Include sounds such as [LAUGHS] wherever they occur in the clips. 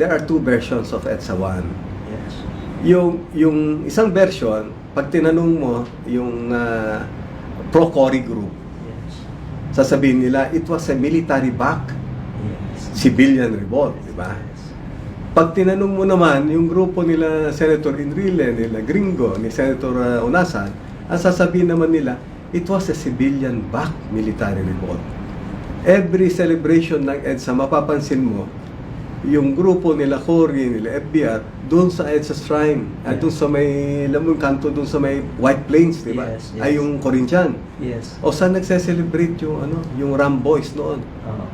There are two versions of EDSA 1. Yes. Yung, yung isang version, pag tinanong mo yung ah, pro-Cory group, Yes. sasabihin nila, it was a military back Yes. civilian revolt, di ba? Yes. Pag tinanong mo naman, yung grupo nila Senator Enrile, nila Gringo, ni Senator uh, Unasan, ang sasabihin naman nila, it was a civilian back military revolt. Every celebration ng EDSA, mapapansin mo, yung grupo nila Cory, nila FBR, doon sa EDSA Shrine, at Yeah. doon sa may, alam mo kanto doon sa may White Plains, di ba? Yes, yes. Ay yung Corinthian. Yes. O saan nagse-celebrate yung, ano, yung Ram Boys noon? Oo.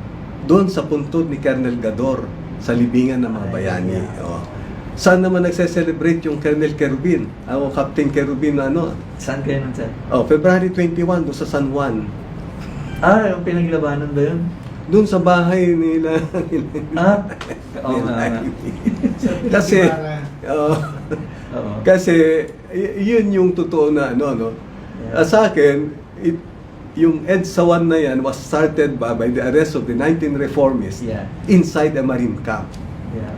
doon sa puntod ni Colonel Gador sa libingan ng mga Ay, bayani. yeah. Oh. Saan naman nagse-celebrate yung Colonel Kerubin? Ah, O Captain Kerubin na ano? Saan kayo nun, sir? Oh, February 21 doon sa San Juan. Ah, yung pinaglabanan ba yun? Doon sa bahay nila. [LAUGHS] Ah? Oo nga [LAUGHS] kasi oh, Oo. kasi y- yun yung totoo na ano no. Ah, Yeah. sa akin, it, yung EDSA 1 na yan was started by, by the arrest of the 19 reformists Yeah. inside a marine camp. Yeah.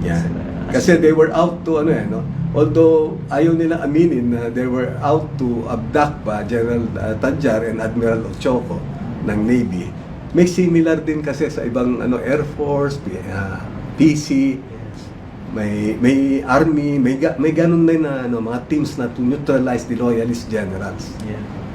Yeah. Kasi they were out to ano eh, no? Although ayaw nila aminin na they were out to abduct pa General uh, Tadjar and Admiral Ochoco ng Navy. May similar din kasi sa ibang ano Air Force, PC, Yes. may may army, may ga, may ganun din na ano, mga teams na to neutralize the loyalist generals. Yeah.